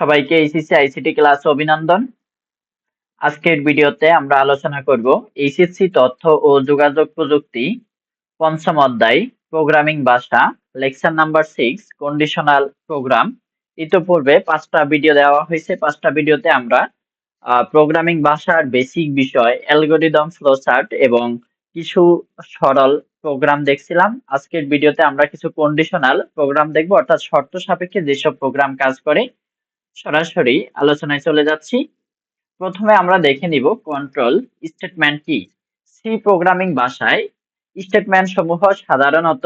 সবাইকে HSC ICT class অভিনন্দন। আজকের ভিডিওতে আমরা আলোচনা করব এইচএসসি তথ্য ও যোগাযোগ প্রযুক্তি, পঞ্চম অধ্যায় প্রোগ্রামিং ভাষা lecture number six conditional program ইতোপূর্বে পাঁচটা ভিডিও দেওয়া হয়েছে। পাঁচটা ভিডিওতে আমরা প্রোগ্রামিং ভাষার বেসিক বিষয় অ্যালগোরিদম ফ্লোচার্ট এবং কিছু সরল প্রোগ্রাম দেখছিলাম। আজকের ভিডিওতে আমরা কিছু কন্ডিশনাল প্রোগ্রাম দেখব। অর্থাৎ শর্ত সাপেক্ষে যেসব প্রোগ্রাম কাজ করে সরাসরি আলোচনায় চলে যাচ্ছি। প্রথমে আমরা দেখে নিব কন্ট্রোল স্টেটমেন্ট কি। সি প্রোগ্রামিং ভাষায় স্টেটমেন্ট সমূহ সাধারণত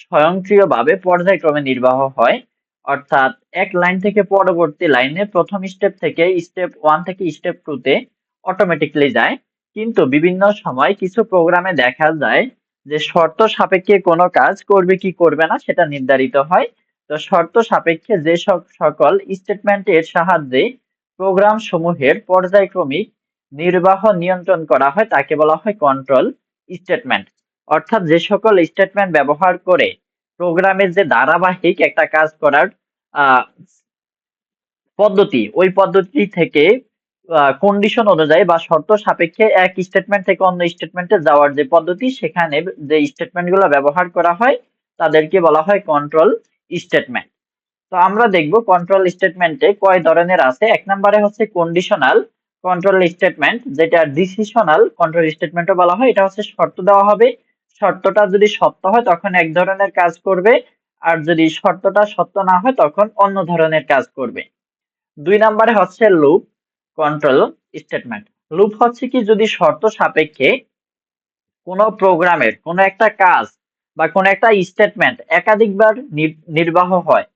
স্বয়ংক্রিয়ভাবে পর্যায়ক্রমে নির্বাহ হয়। অর্থাৎ এক লাইন থেকে পরবর্তী লাইনে প্রথম স্টেপ থেকে স্টেপ ওয়ান থেকে স্টেপ টু তে অটোমেটিকলি যায়। কিন্তু বিভিন্ন সময় কিছু প্রোগ্রামে দেখা যায় যে শর্ত সাপেক্ষে কোনো কাজ করবে কি করবে না সেটা নির্ধারিত হয়। তো শর্ত সাপেক্ষে যে সকল স্টেটমেন্টের সাহায্যে প্রোগ্রাম সমূহের পর্যায়ক্রমিক নির্বাহ নিয়ন্ত্রণ করা হয়, তাকে বলা হয় কন্ট্রোল স্টেটমেন্ট অর্থাৎ যে সকল স্টেটমেন্ট ব্যবহার করে প্রোগ্রামের যে ধারাবাহিক একটা কাজ করার পদ্ধতি, ওই পদ্ধতি থেকে কন্ডিশন অনুযায়ী বা শর্ত সাপেক্ষে এক স্টেটমেন্ট থেকে অন্য স্টেটমেন্টে যাওয়ার যে পদ্ধতি, সেখানে যে স্টেটমেন্টগুলো ব্যবহার করা হয়, তাদেরকে বলা হয় কন্ট্রোল স্টেটমেন্ট তো আমরা দেখব কন্ট্রোল স্টেটমেন্টে কয় ধরনের আছে। এক নম্বরে হচ্ছে কন্ডিশনাল কন্ট্রোল স্টেটমেন্ট যেটা ডিসিশনাল কন্ট্রোল স্টেটমেন্টও বলা হয়। এটা হচ্ছে শর্ত দেওয়া হবে। শর্তটা যদি সত্য হয়, তখন এক ধরনের কাজ করবে। আর যদি শর্তটা সত্য না হয়, তখন অন্য ধরনের কাজ করবে। দুই নম্বরে হচ্ছে লুপ কন্ট্রোল স্টেটমেন্ট লুপ হচ্ছে কি, যদি শর্ত সাপেক্ষে কোনো প্রোগ্রামের কোনো একটা কাজ বা কোনো একটা স্টেটমেন্ট একাধিকবার নির্বাহ হয়।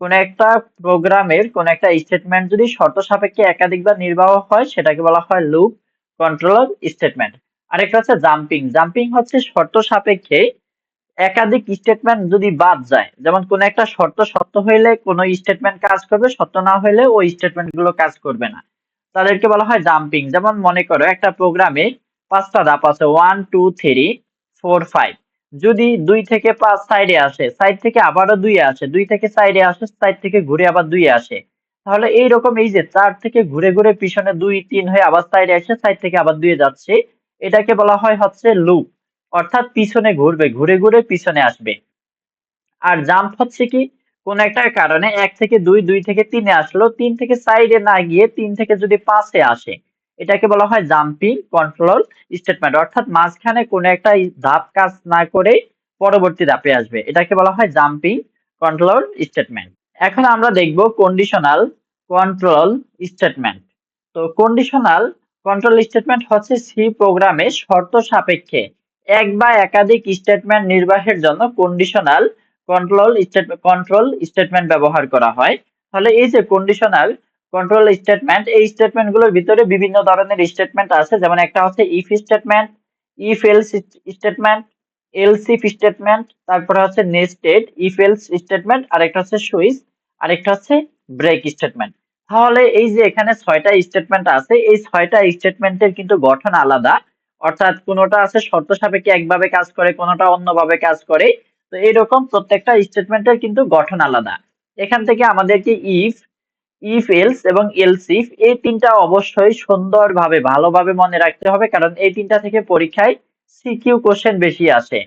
কোন একটা প্রোগ্রামের কোন একটা স্টেটমেন্ট যদি শর্ত সাপেক্ষে একাধিকবার নির্বাহ হয়, সেটাকে বলা হয় লুপ কন্ট্রোলার স্টেটমেন্ট আরেকটা হচ্ছে জাম্পিং জাম্পিং হচ্ছে শর্ত সাপেক্ষে একাধিক স্টেটমেন্ট যদি বাদ যায়, যেমন কোন একটা শর্ত সত্য হইলে কোন স্টেটমেন্ট কাজ করবে সত্য না হইলে ওই স্টেটমেন্টগুলো কাজ করবে না। তাদেরকে বলা হয় জাম্পিং যেমন মনে করো একটা প্রোগ্রামে পাঁচটা ধাপ আছে one two three four five যদি দুই থেকে পাঁচ সাইডে আসে সাইড থেকে আবারও দুই আসে, দুই থেকে সাইডে আসে সাইড থেকে ঘুরে আবার দুই আসে, তাহলে এইরকম এই যে চার থেকে ঘুরে ঘুরে পিছনে দুই, তিন হয়ে আবার সাইডে আসে সাইড থেকে আবার দুয়ে যাচ্ছে, এটাকে বলা হয় হচ্ছে লুপ অর্থাৎ পিছনে ঘুরবে, ঘুরে ঘুরে পিছনে আসবে। আর জাম্প হচ্ছে কি? কোন একটা কারণে এক থেকে দুই দুই থেকে তিনে আসলো, তিন থেকে সাইডে না গিয়ে তিন থেকে যদি পাঁচে আসে এটাকে বলা হয় জাম্পিং কন্ট্রোল স্টেটমেন্ট। অর্থাৎ মাঝখানে কোনো একটা ধাপ কাজ না করে পরবর্তী ধাপে আসবে। এটাকে বলা হয় জাম্পিং কন্ট্রোল স্টেটমেন্ট। এখন আমরা দেখব কন্ডিশনাল কন্ট্রোল স্টেটমেন্ট তো কন্ডিশনাল কন্ট্রোল স্টেটমেন্ট হচ্ছে সি প্রোগ্রামে শর্ত সাপেক্ষে এক বা একাধিক স্টেটমেন্ট নির্বাহের জন্য কন্ডিশনাল কন্ট্রোল কন্ট্রোল স্টেটমেন্ট ব্যবহার করা হয়। তাহলে এই যে কন্ডিশনাল কন্ট্রোল স্টেটমেন্ট এই স্টেটমেন্টগুলোর ভিতরে বিভিন্ন ধরনের স্টেটমেন্ট আছে। যেমন একটা হচ্ছে if statement if else statement else if statement তারপরে হচ্ছে নেস্টেড ইফ এলস স্টেটমেন্ট আর একটা হচ্ছে সুইচ আরেকটা হচ্ছে ব্রেক স্টেটমেন্ট তাহলে এই যে এখানে ছয়টা স্টেটমেন্ট আছে, এই ছয়টা স্টেটমেন্টের কিন্তু গঠন আলাদা। অর্থাৎ কোনোটা আছে শর্ত সাপেক্ষে একভাবে কাজ করে, কোনোটা অন্যভাবে কাজ করে। তো এরকম প্রত্যেকটা স্টেটমেন্টের কিন্তু গঠন আলাদা। এখান থেকে আমাদেরকে ইফ ইফ এলস এবং এলস ইফ এই তিনটা অবশ্যই সুন্দরভাবে, ভালোভাবে মনে রাখতে হবে, কারণ এই তিনটা থেকে পরীক্ষায় সিকিউ কোশ্চেন বেশি আসে।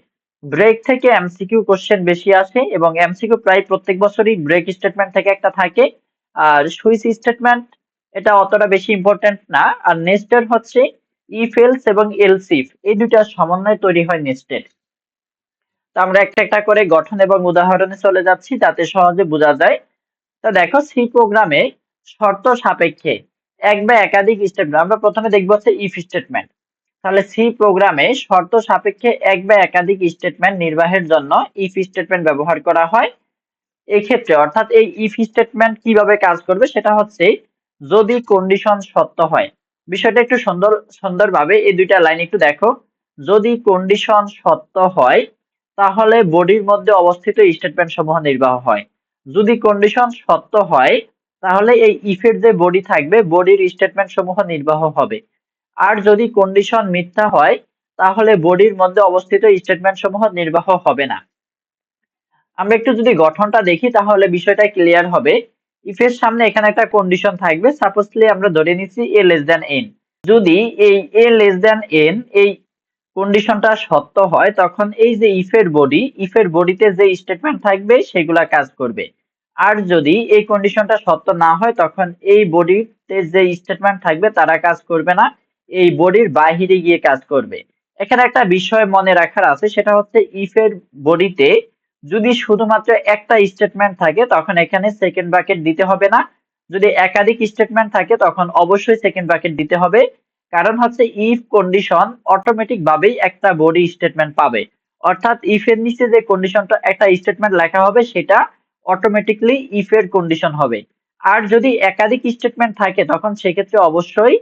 ব্রেক থেকে এমসিকিউ কোশ্চেন বেশি আসে এবং এমসিকিউ প্রায় প্রত্যেক বছরই ব্রেক স্টেটমেন্ট থেকে একটা থাকে। আর সুইচ স্টেটমেন্ট এটা অতটা বেশি ইম্পর্টেন্ট না। আর নেস্টেড হচ্ছে ইফ এলস এবং এলস ইফ এই দুইটা সমন্বয় তৈরি হয় নেস্টেড তো আমরা একটা একটা করে গঠন এবং উদাহরণে চলে যাচ্ছি, যাতে সহজে বোঝা যায় তো দেখো সি প্রোগ্রামে শর্ত সাপেক্ষে এক বা একাধিক স্টেটমেন্ট আমরা প্রথমে দেখব হচ্ছে ইফ স্টেটমেন্ট তাহলে সি প্রোগ্রামে শর্ত সাপেক্ষে এক বা একাধিক স্টেটমেন্ট নির্বাহের জন্য ইফ স্টেটমেন্ট ব্যবহার করা হয়। এক্ষেত্রে অর্থাৎ এই ইফ স্টেটমেন্ট কীভাবে কাজ করবে সেটা হচ্ছে যদি কন্ডিশন সত্য হয়। বিষয়টা একটু সুন্দর, সুন্দরভাবে এই দুইটা লাইন একটু দেখো। যদি কন্ডিশন সত্য হয়, তাহলে বডির মধ্যে অবস্থিত স্টেটমেন্ট সমূহ নির্বাহ হয়। যদি কন্ডিশন সত্য হয়, তাহলে এই ইফের যে বডি থাকবে বডির স্টেটমেন্ট সমূহ নির্বাহ হবে। আর যদি কন্ডিশন মিথ্যা হয়, তাহলে বডির মধ্যে অবস্থিত স্টেটমেন্ট সমূহ নির্বাহ হবে না। আমরা একটু যদি গঠনটা দেখি, তাহলে বিষয়টা ক্লিয়ার হবে। ইফ এর সামনে এখানে একটা কন্ডিশন থাকবে সাপোজলি আমরা ধরে নিচ্ছি এ লেস দ্যান এন যদি এই এ লেস দ্যান এন এই কন্ডিশনটা সত্য হয়, তখন এই যে ইফের বডি ইফের বডিতে যে স্টেটমেন্ট থাকবে, সেগুলা কাজ করবে। আর যদি এই কন্ডিশনটা সত্য না হয়, তখন এই বডিতে যে স্টেটমেন্ট থাকবে, তারা কাজ করবে না, এই বডির বাহিরে গিয়ে কাজ করবে। এখানে একটা বিষয় মনে রাখার আছে, সেটা হচ্ছে ইফের বডিতে যদি শুধুমাত্র একটা স্টেটমেন্ট থাকে, তখন এখানে সেকেন্ড ব্র্যাকেট দিতে হবে না। যদি একাধিক স্টেটমেন্ট থাকে, তখন অবশ্যই সেকেন্ড ব্র্যাকেট দিতে হবে। কারণ হচ্ছে ইফ কন্ডিশন অটোমেটিক ভাবেই একটা বডি স্টেটমেন্ট পাবে। অর্থাৎ ইফ এর নিচে যে কন্ডিশনটা একটা স্টেটমেন্ট লেখা হবে, সেটা অটোমেটিকলি ইফ এর কন্ডিশন হবে। আর যদি একাধিক স্টেটমেন্ট থাকে, তখন সেক্ষেত্রে অবশ্যই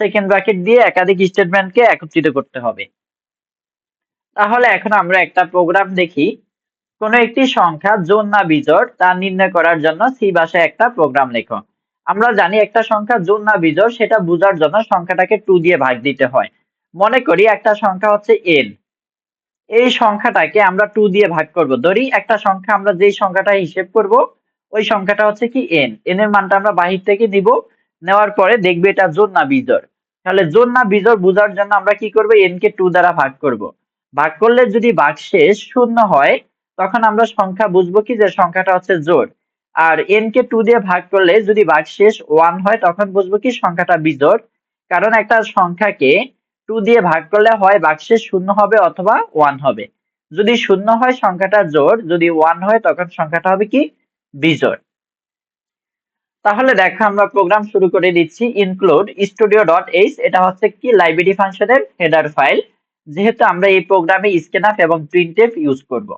সেকেন্ড ব্র্যাকেট দিয়ে একাধিক স্টেটমেন্টকে একত্রিত করতে হবে। তাহলে এখন আমরা একটা প্রোগ্রাম দেখি। কোন একটি সংখ্যা জোন না বিজোড়, তা নির্ণয় করার জন্য সি ভাষায় একটা প্রোগ্রাম লেখো। আমরা জানি একটা সংখ্যা জোন না বিজোড়, সেটা বোঝার জন্য সংখ্যাটাকে টু দিয়ে ভাগ দিতে হয়। মনে করি একটা সংখ্যা হচ্ছে এন এই সংখ্যাটাকে আমরা টু দিয়ে ভাগ করব। ধরি একটা সংখ্যা আমরা যেই সংখ্যাটা হিসেব করব, ওই সংখ্যাটা হচ্ছে কি এন এন এর মানটা আমরা বাহির থেকে নিব, নেওয়ার পরে দেখবে এটা জোন না বিজোড়। তাহলে জোন না বিজোড় বোঝার জন্য আমরা কি করব এন কে টু দ্বারা ভাগ করব। ভাগ করলে যদি ভাগশেষ শূন্য হয়, তখন আমরা সংখ্যা বুঝব কি যে সংখ্যাটা হচ্ছে জোড়। আর এন কে টু দিয়ে ভাগ করলে যদি ভাগশেষ ওয়ান হয়, তখন বুঝব কি সংখ্যাটা বিজোড়। কারণ একটা সংখ্যাকে টু দিয়ে ভাগ করলে হয় ভাগশেষ শূন্য হবে অথবা ওয়ান হবে। যদি শূন্য হয় সংখ্যাটা জোড়, যদি ওয়ান হয় তখন সংখ্যাটা হবে কি? বিজোড়। তাহলে দেখো আমরা প্রোগ্রাম শুরু করে দিচ্ছি। ইনক্লুড স্টুডিও ডট এইচ এটা হচ্ছে কি? লাইব্রেরি ফাংশনের হেডার ফাইল যেহেতু আমরা এই প্রোগ্রামে স্ক্যানআপ এবং প্রিন্টএফ ইউজ করব।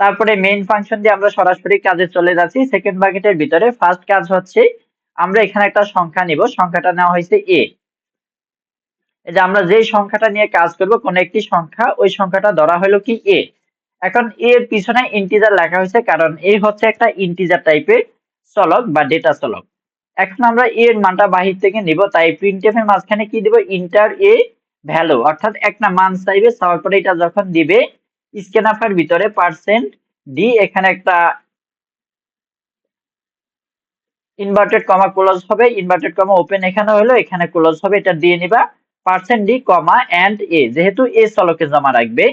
তারপরে মেইন ফাংশন দিয়ে আমরা সরাসরি কাজে চলে যাচ্ছি। সেকেন্ড বাকেটের ভিতরে ফার্স্ট কাজ হচ্ছে, আমরা এখানে একটা সংখ্যা নিব। সংখ্যাটা নেওয়া হয়েছে এ যে আমরা যেই সংখ্যাটা নিয়ে কাজ করব, কোন একটি সংখ্যা, ওই সংখ্যাটা ধরা হলো কি এ এখন এ এর পিছনে ইন্টিজার লেখা হয়েছে, কারণ এ হচ্ছে একটা ইন্টিজার টাইপের চলক বা ডেটা চলক। এখন আমরা এর মানটা বাহির থেকে নিব, তাই প্রিন্টএফ এর মাঝখানে কি দিব? ইন্টার এ ভ্যালু অর্থাৎ একটা মান চাইবে চাওয়ার পরে এটা যখন দিবে স্ক্যানাফের ভিতরে পার্সেন্ট ডি এখানে একটা ইনভার্টেড কমা ক্লোজ হবে ইনভার্টেড কমা ওপেন এখানে হলো, এখানে ক্লোজ হবে, এটা দিয়ে নিবা percent d comma and a যেহেতু এ চলকে জমা রাখবে।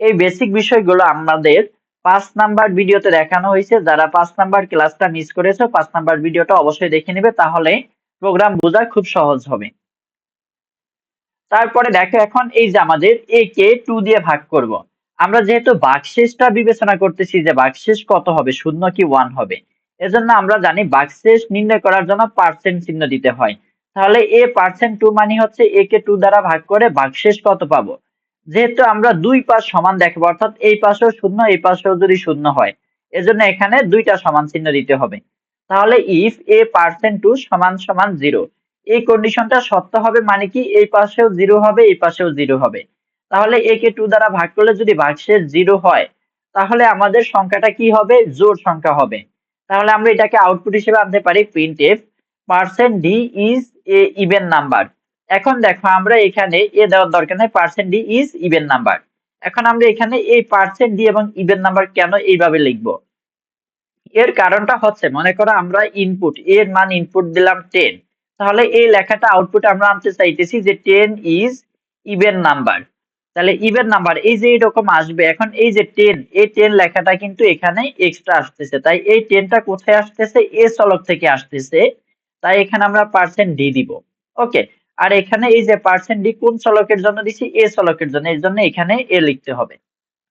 এই বেসিক বিষয়গুলো আমাদের পাঁচ নাম্বার ভিডিওতে দেখানো হয়েছে। যারা পাঁচ নাম্বার ক্লাসটা মিস করেছ, পাঁচ নাম্বার ভিডিওটা অবশ্যই দেখে নেবে, তাহলে প্রোগ্রাম বোঝা খুব সহজ হবে। তারপরে দেখো এখন এই যে আমাদের এ কে টু দিয়ে ভাগ করব। আমরা যেহেতু বাকশেষটা বিবেচনা করতেছি যে বাকশেষ কত হবে, শূন্য কি ওয়ান হবে? এজন্য আমরা জানি বাকশেষ নির্ণয় করার জন্য পার্সেন্ট চিহ্ন দিতে হয়। তাহলে এ পার্সেন্ট টু মানে হচ্ছে এ কে টু দ্বারা ভাগ করে বাকশেষ কত পাবো? যেহেতু আমরা দুই পাশ সমান দেখব, অর্থাৎ এই পাশেও শূন্য, এই পাশেও যদি শূন্য হয়, এজন্য এখানে দুইটা সমান চিহ্ন দিতে হবে। তাহলে ইফ এ পার্সেন্ট টু সমান সমান জিরো এই কন্ডিশনটা সত্য হবে মানে কি? এই পাশেও জিরো হবে, এই পাশেও জিরো হবে। তাহলে এ কে টু দ্বারা ভাগ করলে যদি ভাগশেষ জিরো হয়, তাহলে আমাদের সংখ্যাটা কি হবে? জোড় সংখ্যা হবে। তাহলে আমরা এটাকে আউটপুট হিসেবে আনতে পারি print f percent d is a even number এখন দেখো, আমরা এখানে এ দেওয়ার দরকার নেই percent d is even number এখন আমরা এখানে এই পার্সেন্ট ডি এবং ইভেন নাম্বার কেন এইভাবে লিখব? এর কারণটা হচ্ছে, মনে করো আমরা ইনপুট এর মান ইনপুট দিলাম টেন তাহলে এই লেখাটা আউটপুট আমরা আনতে চাইতেছি যে টেন ইজ ইভেন নাম্বার তাহলে ইভেন নাম্বার এই যে এরকম আসবে, এখন এই যে টেন এই টেন লেখাটা কিন্তু এখানে এক্সট্রা আসতেছে। তাই এই টেনটা কোথায় আসতেছে? এ চলক থেকে আসতেছে। তাই এখানে আমরা পার্সেন্ট ডি দিব। ওকে আর এখানে এই যে পার্সেন্ট ডি কোন চলকের জন্য দিছি? এ চলকের জন্য। এর জন্য এখানে এ লিখতে হবে।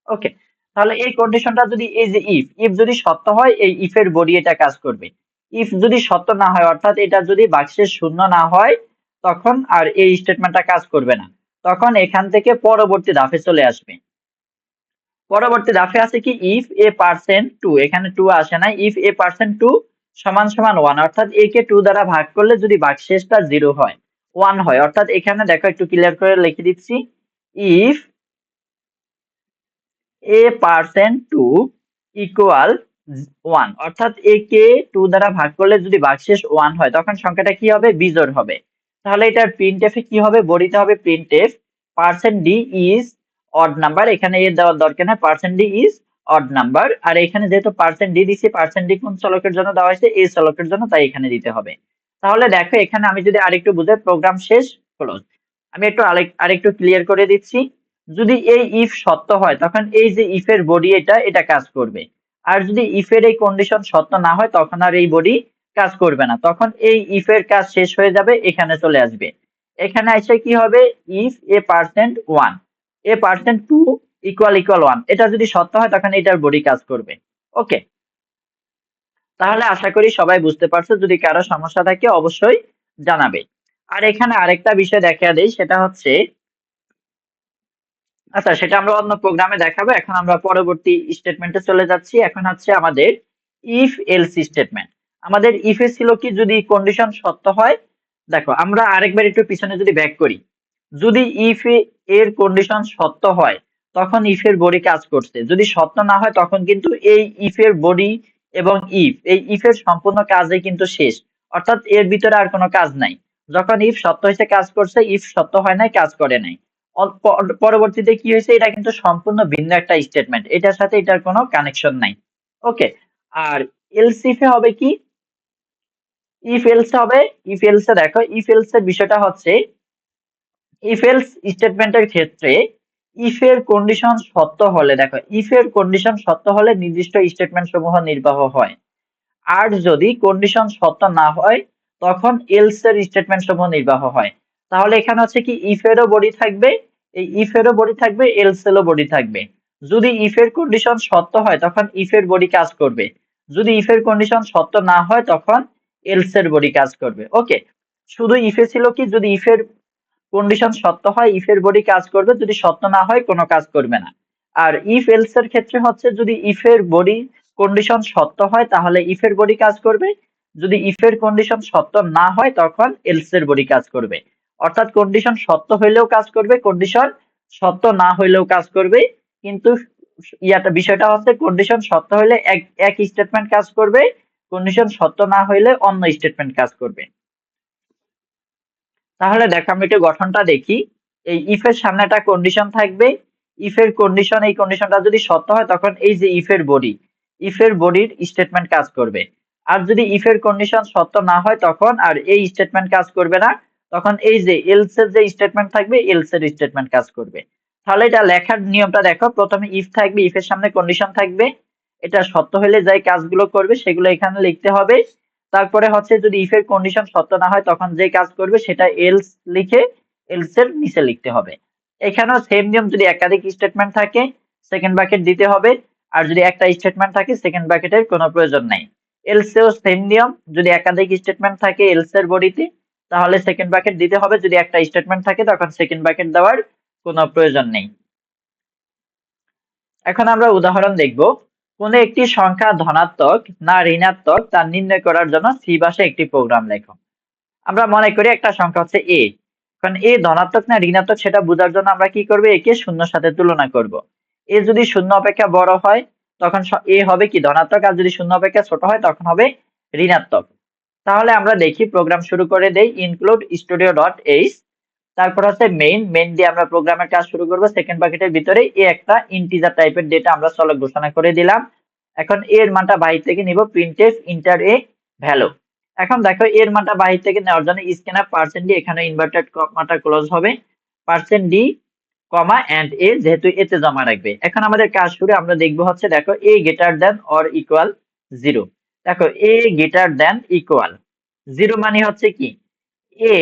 ওকে তাহলে এই কন্ডিশনটা যদি এই যে ইফ ইফ যদি সত্য হয়, এই ইফ এর বডি এটা কাজ করবে। ইফ যদি সত্য না হয়, অর্থাৎ এটা যদি বাক্সের শূন্য না হয়, তখন আর এই স্টেটমেন্টটা কাজ করবে না। তখন এখান থেকে পরবর্তী ধাপে চলে আসবে। পরবর্তী ধাপে আছে কি? ইফ এ পার্সেন্ট টু এখানে টু আসে না। ইফ এ পার্সেন্ট টু সমান সমান ওয়ান অর্থাৎ এ কে টু দ্বারা ভাগ করলে যদি বাক্সেসটা জিরো হয় ওয়ান হয়, অর্থাৎ এখানে দেখো একটু ক্লিয়ার করে লিখে দিচ্ছি। If a percent two equal one অর্থাৎ এ কে টু দ্বারা ভাগ করলে যদি ভাগশেষ ওয়ান হয়, তখন সংখ্যাটা কি হবে? বিজোড় হবে। তাহলে এটার প্রিন্ট এফে কি হবে? বডিতে হবে print f percent d is odd number এখানে এ দেওয়ার দরকার নেই। Percent d is odd number আর এখানে যেহেতু পার্সেন্ট ডি দিছি পার্সেন্ট ডি কোন চলকের জন্য দেওয়া হয়েছে? এই চলকের জন্য তাই এখানে দিতে হবে। তাহলে দেখো, এখানে আমি যদি আরেকটু বুঝে প্রোগ্রাম শেষ ক্লোজ আমি একটু আরেক- আরেকটু ক্লিয়ার করে দিচ্ছি। যদি এই ইফ সত্য হয়, তখন এই যে ইফের বডি এটা এটা কাজ করবে। আর যদি ইফের এই কন্ডিশন সত্য না হয়, তখন আর এই বডি কাজ করবে না। তখন এই ইফ এর কাজ শেষ হয়ে যাবে, এখানে চলে আসবে। এখানে এসে কি হবে? If a percent one a percent two equal equal one এটা যদি সত্য হয়, তখন এটার বডি কাজ করবে। ওকে তাহলে আশা করি সবাই বুঝতে পারছ, যদি কারও সমস্যা থাকে, অবশ্যই জানাবে। আর এখানে আরেকটা বিষয় দেখা দেই, সেটা হচ্ছে আচ্ছা সেটা আমরা অন্য প্রোগ্রামে দেখাবো। এখন আমরা পরবর্তী স্টেটমেন্টে চলে যাচ্ছি। এখন হচ্ছে আমাদের ইফ এলস স্টেটমেন্ট আমাদের ইফ ছিল কি যদি কন্ডিশন সত্য হয়, দেখো আমরা আরেকবার একটু পিছনে যদি ব্যাক করি, যদি ইফ এর কন্ডিশন সত্য হয়, তখন ইফের বডি কাজ করছে। যদি সত্য না হয়, তখন কিন্তু এই ইফ এর বডি এবং ইফ এই ইফ এর সম্পূর্ণ কাজে কিন্তু শেষ। অর্থাৎ এর ভিতরে আর কোনো কাজ নাই। যখন ইফ সত্য হয়েছে, কাজ করছে ইফ সত্য হয় নাই, কাজ করে নাই। পরবর্তীতে কি হয়েছে, এটা কিন্তু সম্পূর্ণ ভিন্ন একটা স্টেটমেন্ট এটার সাথে এটার কোনো কানেকশন নাই। ওকে আর এলস ইফে হবে কি? ইফ এলস হবে ইফ এলসে দেখো ইফ এর বিষয়টা হচ্ছে ইফ এলস স্টেটমেন্টের ক্ষেত্রে ইফ এর কন্ডিশন সত্য হলে, দেখো ইফ এর কন্ডিশন সত্য হলে নির্দিষ্ট স্টেটমেন্ট সমূহ নির্বাহ হয়। আর যদি কন্ডিশন সত্য না হয়, তখন এলস এর স্টেটমেন্ট সমূহ নির্বাহ হয়। তাহলে এখানে হচ্ছে কি ইফ বডি থাকবে, এই ইফ বডি থাকবে এলস এরও বডি থাকবে। যদি ইফ এর কন্ডিশন সত্য হয়, তখন ইফ এর বডি কাজ করবে। যদি ইফ এর কন্ডিশন সত্য না হয়, তখন এলস এর বডি কাজ করবে। ওকে শুধু ইফে ছিল কি? যদি ইফ এর কন্ডিশন সত্য হয় ইফের বডি কাজ করবে, যদি সত্য না হয়, কোনো কাজ করবে না। আর ইফ এলস এর ক্ষেত্রে হচ্ছে, যদি ইফের বডি কন্ডিশন সত্য হয়, তাহলে ইফ এর বডি কাজ করবে। যদি ইফের কন্ডিশন সত্য না হয়, তখন এলস এর বডি কাজ করবে। অর্থাৎ কন্ডিশন সত্য হইলেও কাজ করবে কন্ডিশন সত্য না হইলেও কাজ করবে। কিন্তু ইয়াটা বিষয়টা হচ্ছে কন্ডিশন সত্য হইলে এক এক স্টেটমেন্ট কাজ করবে। কন্ডিশন সত্য না হইলে অন্য স্টেটমেন্ট কাজ করবে। তাহলে দেখো আমি একটু গঠনটা দেখি। এই ইফ এর সামনে একটা কন্ডিশন থাকবে। ইফ এর কন্ডিশন এই কন্ডিশনটা যদি সত্য হয়, তখন এই যে ইফ এর বডি ইফ এর বডির স্টেটমেন্ট কাজ করবে। আর যদি ইফ এর কন্ডিশন সত্য না হয়, তখন আর এই স্টেটমেন্ট কাজ করবে না। তখন এই যে এলস এর যে স্টেটমেন্ট থাকবে এলস এর স্টেটমেন্ট কাজ করবে। তাহলে এটা লেখার নিয়মটা দেখো। প্রথমে ইফ থাকবে ইফ এর সামনে কন্ডিশন থাকবে। এটা সত্য হলে যাই কাজগুলো করবে, সেগুলো এখানে লিখতে হবে। তারপরে হচ্ছে যদি ইফ এর কন্ডিশন সত্য না হয়, তখন যে কাজ করবে সেটা এলস লিখে এলস এর নিচে লিখতে হবে। এখানেও সেম নিয়ম, যদি একাধিক স্টেটমেন্ট থাকে সেকেন্ড ব্র্যাকেট দিতে হবে। আর যদি একটা স্টেটমেন্ট থাকে সেকেন্ড ব্র্যাকেটের কোনো প্রয়োজন নাই। এলসেও সেম নিয়ম, যদি একাধিক স্টেটমেন্ট থাকে এলস এর বডিতে, তাহলে সেকেন্ড ব্র্যাকেট দিতে হবে। যদি একটা স্টেটমেন্ট থাকে, তখন সেকেন্ড ব্র্যাকেট দেওয়ার কোনো প্রয়োজন নেই। এখন আমরা উদাহরণ দেখব। কোন একটি সংখ্যা ধনাত্মক না ঋণাত্মক তা নির্ণয় করার জন্য সি ভাষায় একটি প্রোগ্রাম লেখো। আমরা মনে করি একটা সংখ্যা হচ্ছে এ কারণ এ ধনাত্মক না ঋণাত্মক সেটা বোঝার জন্য আমরা কি করব? একে শূন্যর সাথে তুলনা করব। এ যদি শূন্য অপেক্ষা বড় হয়, তখন এ হবে কি ধনাত্মক? আর যদি শূন্য অপেক্ষা ছোট হয়, তখন হবে ঋণাত্মক। তাহলে আমরা দেখি প্রোগ্রাম শুরু করে দেই ইনক্লুড স্টুডিও ডট এইচ তারপর হচ্ছে মেইন মেইন দিয়ে আমরা প্রোগ্রামের কাজ শুরু করব। সেকেন্ড বাকেটের ভিতরে এ একটা ইন্টিজার টাইপের ডেটা আমরা চলক ঘোষণা করে দিলাম। এখন এর মানটা বাহির থেকে নিব প্রিন্টএফ ইন্টার এ ভ্যালু এখন দেখো, এর মানটা বাহির থেকে নেওয়ার জন্য স্ক্যানার পার্সেন্ট ডি এখানে ইনভার্টেড কমাটা ক্লোজ হবে। Percent d comma and a যেহেতু এতে জমা রাখবে। এখন আমাদের কাজ শুরু, আমরা দেখব হচ্ছে, দেখো a greater then or equal zero দেখো a greater then equal zero মানে হচ্ছে কি? এ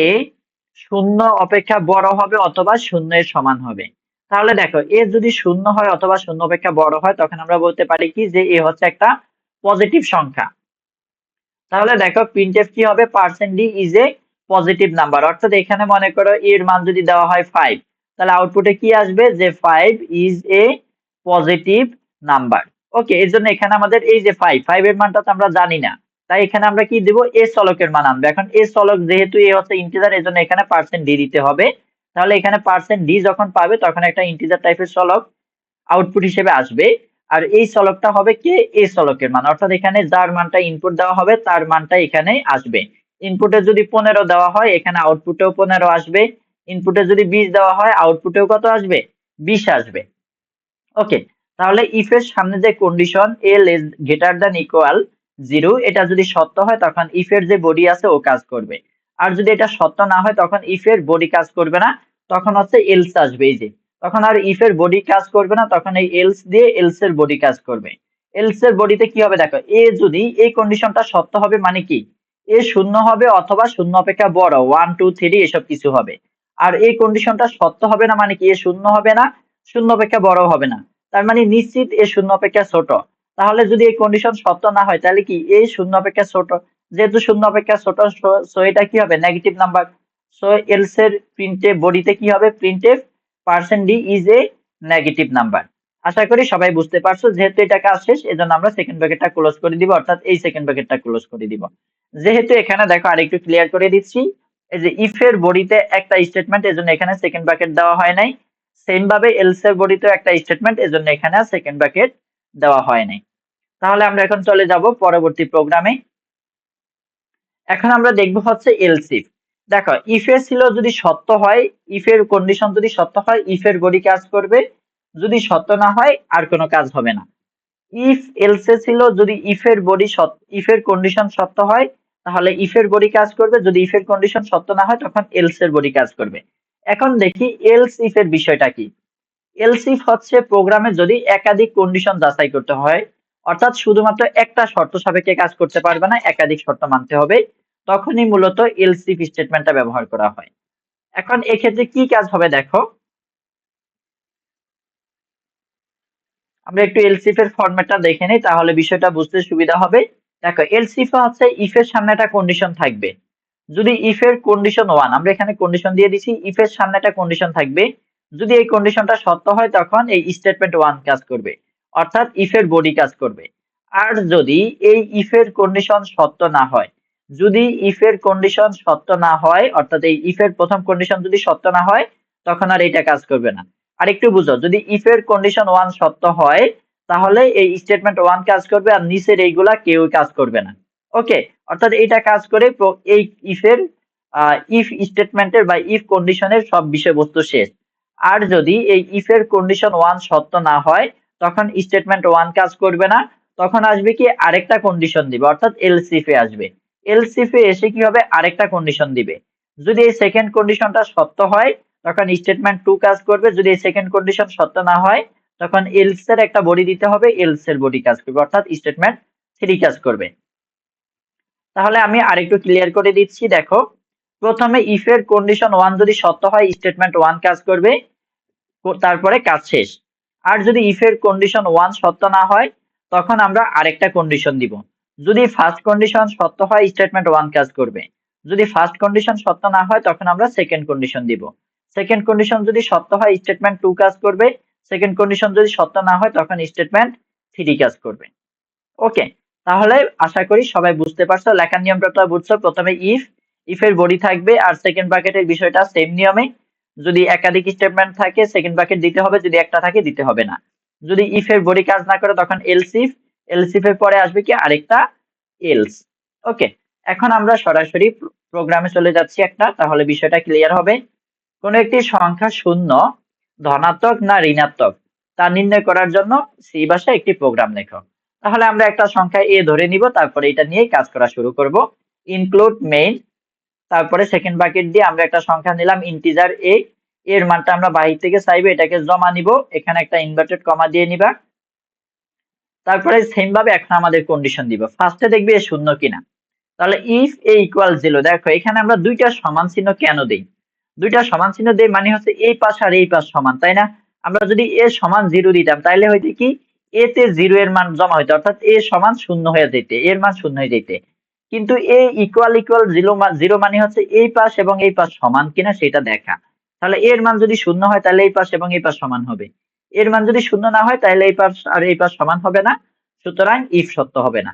শূন্য অপেক্ষা বড় হবে অথবা শূন্যের সমান হবে। তাহলে দেখো, এ যদি শূন্য হয় অথবা শূন্য অপেক্ষা বড় হয়, তখন আমরা বলতে পারি কি যে এ হচ্ছে একটা পজিটিভ সংখ্যা। তাহলে দেখো প্রিন্টএফ কি হবে? Percent d is a positive number অর্থাৎ এখানে মনে করো এর মান যদি দেওয়া হয় ফাইভ তাহলে আউটপুটে কি আসবে? যে five is a positive number okay এর জন্য এখানে আমাদের এই যে ফাইভ ফাইভ এর মানটা তো আমরা জানি না। তাই এখানে আমরা কি দিব? এ চলকের মান আনব। এখন এ চলক যেহেতু এ হচ্ছে ইন্টিজার এজন্য এখানে পার্সেন্ট ডি দিতে হবে। তাহলে এখানে পার্সেন্ট ডি যখন পাবে, তখন একটা ইন্টিজার টাইপের চলক আউটপুট হিসেবে আসবে। আর এই চলকটা হবে কে? এ চলকের মান। অর্থাৎ এখানে যার মানটা ইনপুট দেওয়া হবে, তার মানটা এখানে আসবে। ইনপুটে যদি পনেরো দেওয়া হয়, এখানে আউটপুটেও পনেরো আসবে। ইনপুটে যদি বিশ দেওয়া হয় আউটপুটেও কত আসবে? বিশ আসবে। ওকে তাহলে ইফ এর সামনে যে condition a less greater than equal zero, এটা যদি সত্য হয়, তখন ইফ এর যে বডি আছে, ও কাজ করবে। আর যদি এটা সত্য না হয়, তখন ইফ এর বডি কাজ করবে না, তখন হচ্ছে এলস আসবে, এই যে। তখন আর ইফ এর বডি কাজ করবে না, তখন এই এলস দিয়ে এলস এর বডি কাজ করবে। এলস এর বডিতে কি হবে, দেখো, এ যদি, এই কন্ডিশনটা সত্য হবে মানে কি? এ শূন্য হবে অথবা শূন্য অপেক্ষা বড় ওয়ান টু থ্রি এসব কিছু হবে। আর এই কন্ডিশনটা সত্য হবে না মানে কি? এ শূন্য হবে না, শূন্য অপেক্ষা বড় হবে না। তার মানে নিশ্চিত এ শূন্য অপেক্ষা ছোট। তাহলে যদি এই কন্ডিশন সত্য না হয়, তাহলে কি? এই শূন্য অপেক্ষা ছোট। যেহেতু শূন্য অপেক্ষা ছোট, সো এটা কি হবে? নেগেটিভ নাম্বার সো এলস এর প্রিন্টে বডিতে কি হবে? Print f percent d is a negative number আশা করি সবাই বুঝতে পারছ, যেহেতু এটা কাজ শেষ, এজন্য আমরা সেকেন্ড ব্র্যাকেটটা ক্লোজ করে দিব, অর্থাৎ এই সেকেন্ড ব্র্যাকেটটা ক্লোজ করে দিব। যেহেতু এখানে দেখো আরেকটু ক্লিয়ার করে দিচ্ছি, এই যে ইফ এর বডিতে একটা স্টেটমেন্ট এজন্য এখানে সেকেন্ড ব্র্যাকেট দেওয়া হয় নাই। সেম ভাবে এলস এর বডিতেও একটা স্টেটমেন্ট এজন্য এখানে সেকেন্ড ব্র্যাকেট দেওয়া হয় নাই। তাহলে আমরা এখন চলে যাব পরবর্তী প্রোগ্রামে এখন আমরা দেখব হচ্ছে এলস ইফ দেখো ইফ এর ছিল যদি সত্য হয় ইফ এর কন্ডিশন যদি সত্য হয় ইফ এর বডি কাজ করবে। যদি সত্য না হয়, আর কোনো কাজ হবে না। ইফ এলস ছিল যদি ইফ এর বডি ইফ এর কন্ডিশন সত্য হয়, তাহলে ইফ এর বডি কাজ করবে। যদি ইফ এর কন্ডিশন সত্য না হয়, তখন এলস এর বডি কাজ করবে। এখন দেখি এলস ইফ এর বিষয়টা কি। এলস ইফ হচ্ছে প্রোগ্রামে যদি একাধিক কন্ডিশন যাচাই করতে হয়, অর্থাৎ শুধুমাত্র একটা শর্ত সাপেক্ষে কাজ করতে পারবে না, একাধিক শর্ত মানতে হবে, তখনই মূলত এলসিফ স্টেটমেন্টটা ব্যবহার করা হয়। এখন এক্ষেত্রে কি কাজ হবে দেখো। আমরা একটু এলসিফ এর ফরম্যাটটা দেখে নিই, তাহলে বিষয়টা বুঝতে সুবিধা হবে। দেখো, এলসিফ হচ্ছে ইফ এর সামনে একটা কন্ডিশন থাকবে। যদি ইফ এর কন্ডিশন ওয়ান আমরা এখানে কন্ডিশন দিয়ে দিছি ইফ এর সামনে একটা কন্ডিশন থাকবে যদি এই কন্ডিশনটা সত্য হয়, তখন এই স্টেটমেন্ট ওয়ান কাজ করবে। অর্থাৎ ইফের বডি কাজ করবে। আর যদি এই ইফ এর কন্ডিশন সত্য না হয়, যদি ইফের কন্ডিশন সত্য না হয়, অর্থাৎ এই ইফ এর প্রথম কন্ডিশন যদি সত্য না হয়, তখন আর এটা কাজ করবে না। আর একটু বুঝো, যদি ইফের কন্ডিশন ওয়ান সত্য হয়, তাহলে এই স্টেটমেন্ট ওয়ান কাজ করবে আর নিচের এইগুলা কেউ কাজ করবে না। ওকে অর্থাৎ এটা কাজ করে এই ইফ এর ইফ স্টেটমেন্টের বা ইফ কন্ডিশনের সব বিষয়বস্তু শেষ। আর যদি এই ইফ এর কন্ডিশন ওয়ান সত্য না হয়, তখন স্টেটমেন্ট ওয়ান কাজ করবে না। তখন আসবে কি? আরেকটা কন্ডিশন দিবে, অর্থাৎ এলসিফে আসবে। এলসিফে এসে কি হবে? আরেকটা কন্ডিশন দিবে। যদি এই সেকেন্ড কন্ডিশনটা সত্য হয়, তখন স্টেটমেন্ট টু কাজ করবে। যদি এই সেকেন্ড কন্ডিশন সত্য না হয়, তখন এলস এর একটা বডি দিতে হবে এলস এর বডি কাজ করবে, অর্থাৎ স্টেটমেন্ট থ্রি কাজ করবে। তাহলে আমি আরেকটু ক্লিয়ার করে দিচ্ছি, দেখো। প্রথমে ইফ এর কন্ডিশন ওয়ান যদি সত্য হয় স্টেটমেন্ট ওয়ান কাজ করবে, তারপরে কাজ শেষ। আর যদি ইফ এর কন্ডিশন ওয়ান সত্য না হয়, তখন আমরা আরেকটা কন্ডিশন দিব। যদি ফার্স্ট কন্ডিশন সত্য হয় স্টেটমেন্ট ওয়ান কাজ করবে। যদি ফার্স্ট কন্ডিশন সত্য না হয়, তখন আমরা সেকেন্ড কন্ডিশন দিব। সেকেন্ড কন্ডিশন যদি সত্য হয় স্টেটমেন্ট টু কাজ করবে। সেকেন্ড কন্ডিশন যদি সত্য না হয়, তখন স্টেটমেন্ট থ্রি কাজ করবে। ওকে তাহলে আশা করি সবাই বুঝতে পারছ। লেখার নিয়মটা বুঝছ। প্রথমে ইফ ইফ এর বডি থাকবে আর সেকেন্ড ব্র্যাকেটের বিষয়টা সেম নিয়মে, যদি একাধিক স্টেটমেন্ট থাকে সেকেন্ড ব্র্যাকেট দিতে হবে, যদি একটা থাকে, দিতে হবে না। যদি ইফের বডি কাজ না করে, তখন এলস ইফ এলস ইফ এর পরে আসবে কি? আরেকটা এলস ওকে এখন আমরা সরাসরি প্রোগ্রামে চলে যাচ্ছি একটা, তাহলে বিষয়টা ক্লিয়ার হবে। কোন একটি সংখ্যা শূন্য, ধনাত্মক না ঋণাত্মক, তা নির্ণয় করার জন্য সি ভাষায় একটি প্রোগ্রাম লেখো। তাহলে আমরা একটা সংখ্যা এ ধরে নিব, তারপরে এটা নিয়ে কাজ করা শুরু করব। ইনক্লুড মেইন তারপরে সেকেন্ড বাকেট দিয়ে আমরা একটা সংখ্যা নিলাম ইন্টিজার এ এর মানটা আমরা বাহির থেকে চাইব, এটাকে জমা নিব। এখানে একটা ইনভার্টেড কমা দিয়ে নিবা। তারপরে সেম ভাবে এখন আমাদের কন্ডিশন দিব। ফার্স্টে দেখবে এ শূন্য কিনা। তাহলে ইফ এ ইকুয়াল জিরো দেখো, এখানে আমরা দুইটা সমান চিহ্ন কেন দেই? দুইটা সমান চিহ্ন দেই মানে হচ্ছে এই পাশ আর এই পাশ সমান, তাই না? আমরা যদি এ সমান জিরো দিতাম তাইলে হইতে কি? এ তে জিরো এর মান জমা হইতো, অর্থাৎ এ সমান শূন্য হয়ে যেতে, এর মান শূন্য হয়ে যেতে। কিন্তু এই ইকুয়াল ইকুয়াল জিরো জিরো মানে হচ্ছে এই পাশ এবং এই পাশ সমান কিনা সেটা দেখা। তাহলে এর মান যদি শূন্য হয়, তাহলে এই পাশ এবং এই পাশ সমান হবে। এর মান যদি শূন্য না হয়, তাহলে এই পাশ আর এই পাশ সমান হবে না। সুতরাং ইফ সত্য হবে না।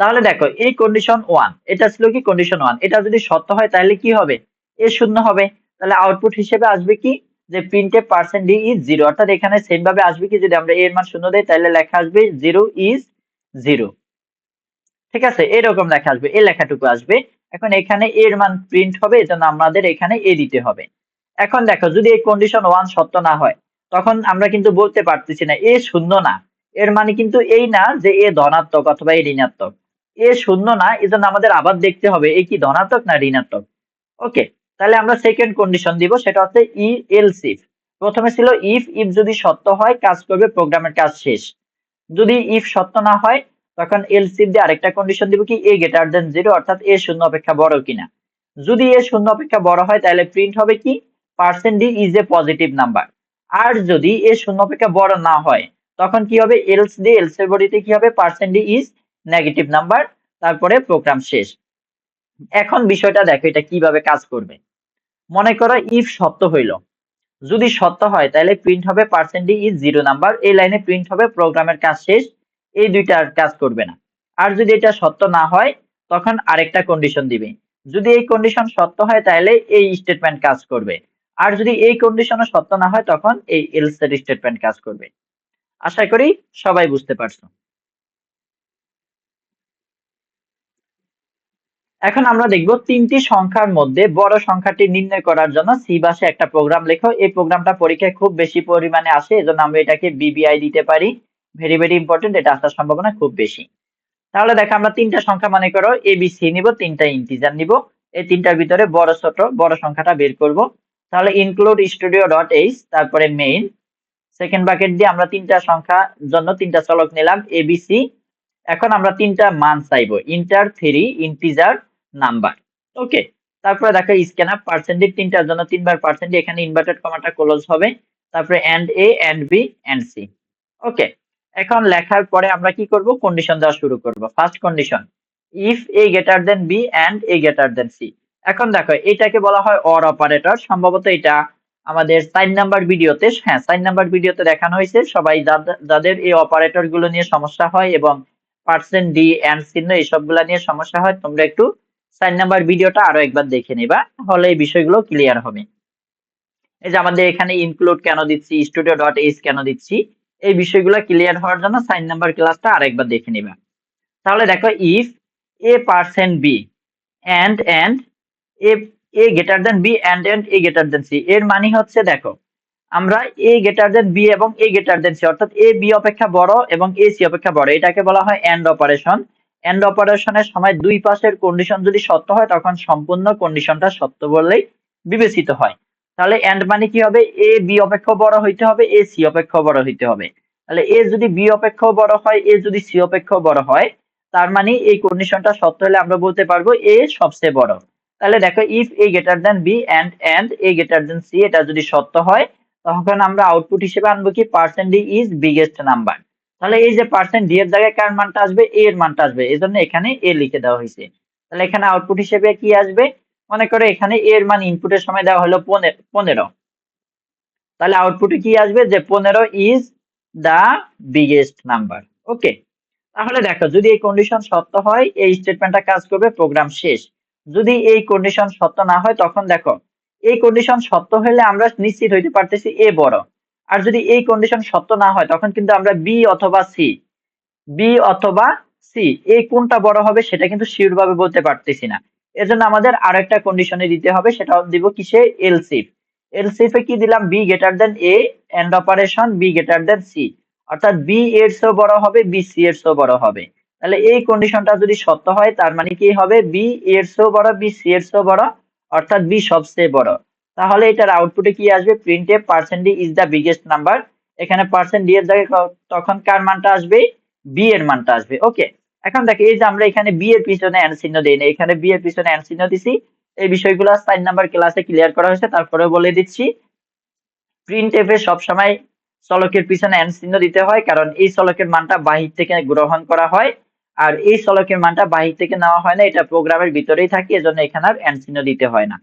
তাহলে দেখো, এই কন্ডিশন ওয়ান এটা ছিল কি কন্ডিশন ওয়ান এটা যদি সত্য হয়, তাহলে কি হবে? এ শূন্য হবে। তাহলে আউটপুট হিসেবে আসবে কি? যে প্রিন্টে পার্সেন্ট ডি ইজ জিরো অর্থাৎ এখানে সেম ভাবে আসবে কি? যদি আমরা এর মান শূন্য দেই, তাহলে লেখা আসবে জিরো ইজ জিরো ঠিক আছে? এরকম লেখা আসবে, এই লেখাটুকু আসবে। এখন এখানে এর মান প্রিন্ট হবে, এজন্য আমাদের এখানে এ দিতে হবে। এখন দেখো, যদি এই কন্ডিশন ওয়ান সত্য না হয়, তখন আমরা কিন্তু বলতে পারতেছি না, এ শূন্য না। এর মানে কিন্তু এই না যে এ ধনাত্মক অথবা এ ঋণাত্মক। এ শূন্য না, এজন্য আমাদের আবার দেখতে হবে, এ কি ধনাত্মক না ঋণাত্মক? ওকে, তাহলে আমরা সেকেন্ড কন্ডিশন দিব, সেটা হচ্ছে ই এলস ইফ প্রথমে ছিল ইফ ইফ যদি সত্য হয়, কাজ করবে প্রোগ্রামের কাজ শেষ। যদি ইফ সত্য না হয় তখন এলস ইফ দিয়ে আরেকটা কন্ডিশন দিব কি? এ গ্রেটার দেন জিরো অর্থাৎ এ শূন্য অপেক্ষা বড় কিনা। যদি এ শূন্য অপেক্ষা বড় হয়, তাহলে প্রিন্ট হবে কি? Percent d is a positive number আর যদি এ শূন্য অপেক্ষা বড় না হয়, তখন কি হবে? এলস দিয়ে এলস এর বডিতে কি হবে? Percent d is negative number তারপরে প্রোগ্রাম শেষ। এখন বিষয়টা দেখো, এটা কীভাবে কাজ করবে। মনে করো ইফ সত্য হইল। যদি সত্য হয়, তাহলে প্রিন্ট হবে percent d is zero number এই লাইনে প্রিন্ট হবে প্রোগ্রামের কাজ শেষ। এই দুইটা আর কাজ করবে না। আর যদি এটা সত্য না হয়, তখন আরেকটা কন্ডিশন দিবে। যদি এই কন্ডিশন সত্য হয়, তাহলে এই স্টেটমেন্ট কাজ করবে। আর যদি এই কন্ডিশনও সত্য না হয়, তখন এই এলস এর স্টেটমেন্ট কাজ করবে। আশা করি সবাই বুঝতে পারছ। এখন আমরা দেখব তিনটি সংখ্যার মধ্যে বড় সংখ্যাটি নির্ণয় করার জন্য সি ভাষায় একটা প্রোগ্রাম লেখো। এই প্রোগ্রামটা পরীক্ষায় খুব বেশি পরিমাণে আসে, এজন্য আমরা এটাকে বিবিআই দিতে পারি। ভেরি ভেরি ইম্পর্টেন্ট এটা আসার সম্ভাবনা খুব বেশি। তাহলে দেখো, আমরা তিনটা সংখ্যা মনে করো এ বি সি নিব, তিনটা ইন্টিজার নিব। এই তিনটার ভিতরে বড়, ছোট, বড় সংখ্যাটা বের করব। তাহলে ইনক্লুড স্টুডিও ডট এইচ তারপরে মেইন সেকেন্ড বাকেট দিয়ে আমরা তিনটা সংখ্যা জন্য তিনটা চলক নিলাম এ বি সি এখন আমরা তিনটা মান চাইব inter three integer number okay তারপরে দেখো স্ক্যানার পার্সেন্টেজ তিনটার জন্য তিনবার পার্সেন্টেজ এখানে ইনভার্টেড কমাটা ক্লোজ হবে। তারপরে and a and b and c okay এখন লেখার পরে আমরা কি করব? কন্ডিশন দেওয়া শুরু করব। First condition if a greater then b and a greater then c এখন দেখো, এটাকে বলা হয় অর অপারেটর সম্ভবত এটা আমাদের সাইন নাম্বার ভিডিওতে হ্যাঁ সাইন নাম্বার ভিডিওতে দেখানো হয়েছে। সবাই যাদের- এই অপারেটরগুলো নিয়ে সমস্যা হয় এবং পার্সেন্ট ডি এন্ড চিহ্ন এইসবগুলা নিয়ে সমস্যা হয়, তোমরা একটু সাইন নাম্বার ভিডিওটা আরও একবার দেখে নিবা, তাহলে এই বিষয়গুলো ক্লিয়ার হবে। এই যে আমাদের এখানে ইনক্লুড কেন দিচ্ছি? স্টুডিও ডট এইচ কেন দিচ্ছি? এই বিষয়গুলো ক্লিয়ার হওয়ার জন্য সাইন নাম্বার ক্লাসটা আরেকবার দেখে নিবা। তাহলে দেখো if a percent b and and a a greater then b and and a greater then c এর মানে হচ্ছে দেখো, আমরা এ গ্রেটার দেন বি এবং এ গ্রেটার দেন সি অর্থাৎ এ বি অপেক্ষা বড় এবং এ সি অপেক্ষা বড়, এটাকে বলা হয় এন্ড অপারেশন এন্ড অপারেশনের সময় দুই পাশের কন্ডিশন যদি সত্য হয়, তখন সম্পূর্ণ কন্ডিশনটা সত্য বললেই বিবেচিত হয়। তাহলে এন্ড মানে কি হবে? এ বি অপেক্ষা বড় হইতে হবে এ সি অপেক্ষা বড় হইতে হবে। তাহলে এ যদি বি অপেক্ষা বড় হয় এ যদি সি অপেক্ষা বড় হয়, তার মানে এই কন্ডিশনটা সত্য হলে আমরা বলতে পারব এ সবচেয়ে বড়। তাহলে দেখো if a greater then b and and a greater then c এটা যদি সত্য হয়, তখন আমরা আউটপুট হিসেবে আনব কি? Percent d is biggest number তাহলে এই যে পার্সেন্ট ডি এর জায়গায় কার মানটা আসবে? এ এর মানটা আসবে। এই জন্য এখানে এ লিখে দেওয়া হয়েছে। তাহলে এখানে আউটপুট হিসেবে কি আসবে? মনে করো এখানে এর মান ইনপুটের সময় দেওয়া হলো পনেরো তাহলে আউটপুটে কি আসবে? যে পনেরো is the biggest number okay তাহলে দেখো, যদি এই কন্ডিশন সত্য হয়, এই স্টেটমেন্টটা কাজ করবে প্রোগ্রাম শেষ। যদি এই কন্ডিশন সত্য না হয়, তখন দেখো, এই কন্ডিশন সত্য হলে আমরা নিশ্চিত হইতে পারতেছি এ বড়। আর যদি এই কন্ডিশন সত্য না হয়, তখন কিন্তু আমরা বি অথবা সি বি অথবা সি এই কোনটা বড় হবে, সেটা কিন্তু শিওর বলতে পারতেছি না। এজন্য আমাদের আরও একটা কন্ডিশনে দিতে হবে, সেটা দিব কিসে? এলসিফ এলসিফে কি দিলাম? B greater then a and operation b greater then c অর্থাৎ বি এর চেয়েও বড় হবে বি সি এর চেয়েও বড় হবে। তাহলে এই কন্ডিশনটা যদি সত্য হয়, তার মানে কি হবে? বি এর চেয়েও বড় বি সি এর চেয়েও বড়, অর্থাৎ বি সবচেয়ে বড়। তাহলে এটার আউটপুটে কি আসবে? প্রিন্টে percent d is the biggest number এখানে পার্সেন্ট ডি এর জায়গায় তখন কার মানটা আসবে? বি এর মানটা আসবে। ওকে এখন দেখো, এই যে আমরা এখানে বি এর পিছনে এন চিহ্ন দেই না এখানে বি এর পিছনে এন চিহ্ন দিছি। এই বিষয়গুলো সাইন নাম্বার ক্লাসে ক্লিয়ার করা হয়েছে তারপরে বলে দিচ্ছি। প্রিন্ট এফে সবসময় চলকের পিছনে এন চিহ্ন দিতে হয়, কারণ এই চলকের মানটা বাহির থেকে গ্রহণ করা হয়, আর এই চলকের মানটা বাহির থেকে নেওয়া হয় না, এটা প্রোগ্রামের ভিতরেই থাকে, এজন্য এখানে আর এন চিহ্ন দিতে হয় না।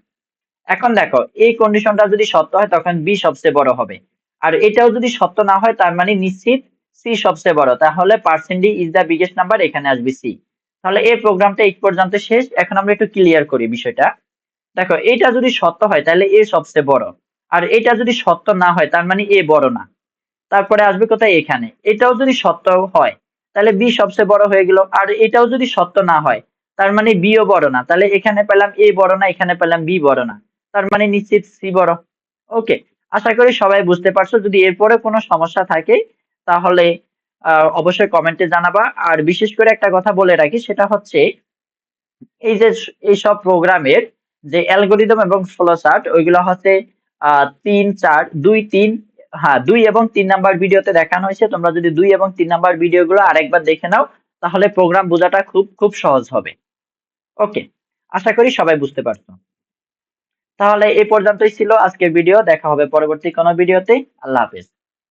এখন দেখো, এই কন্ডিশনটা যদি সত্য হয়, তখন বি সবচেয়ে বড় হবে। আর এটাও যদি সত্য না হয়, তার মানে নিশ্চিত সি সবচেয়ে বড়। তাহলে percent is the biggest number এখানে আসবে সি তাহলে এই প্রোগ্রামটা এই পর্যন্ত শেষ। এখন আমরা একটু ক্লিয়ার করি বিষয়টা। দেখো, এটা যদি সত্য হয়, তাহলে এ সবচেয়ে বড়। আর এটা যদি সত্য না হয়, তার মানে এ বড় না। তারপরে আসবে কোথায়? এখানে। এটাও যদি সত্য হয়, তাহলে বি সবচেয়ে বড় হয়ে গেল। আর এটাও যদি সত্য না হয়, তার মানে বিও বড় না। তাহলে এখানে পেলাম এ বড় না, এখানে পেলাম বি বড় না। তার মানে নিশ্চিত সি বড়। ওকে আশা করি সবাই বুঝতে পারছ। যদি এরপরে কোনো সমস্যা থাকে তাহলে অবশ্যই কমেন্টে জানাবা। আর বিশেষ করে একটা কথা বলে রাখি, সেটা হচ্ছে এই যে এইসব প্রোগ্রামের যে অ্যালগোরিদম এবং ফ্লো চার্ট, ওইগুলো হচ্ছে তিন, চার, দুই, তিন হ্যাঁ দুই এবং তিন নাম্বার ভিডিওতে দেখানো হয়েছে। তোমরা যদি দুই এবং তিন নাম্বার ভিডিওগুলো আরেকবার দেখে নাও, তাহলে প্রোগ্রাম বোঝাটা খুব খুব সহজ হবে। ওকে, আশা করি সবাই বুঝতে পারছ। তাহলে এ পর্যন্তই ছিল আজকের ভিডিও। দেখা হবে পরবর্তী কোনো ভিডিওতে। আল্লাহ হাফেজ।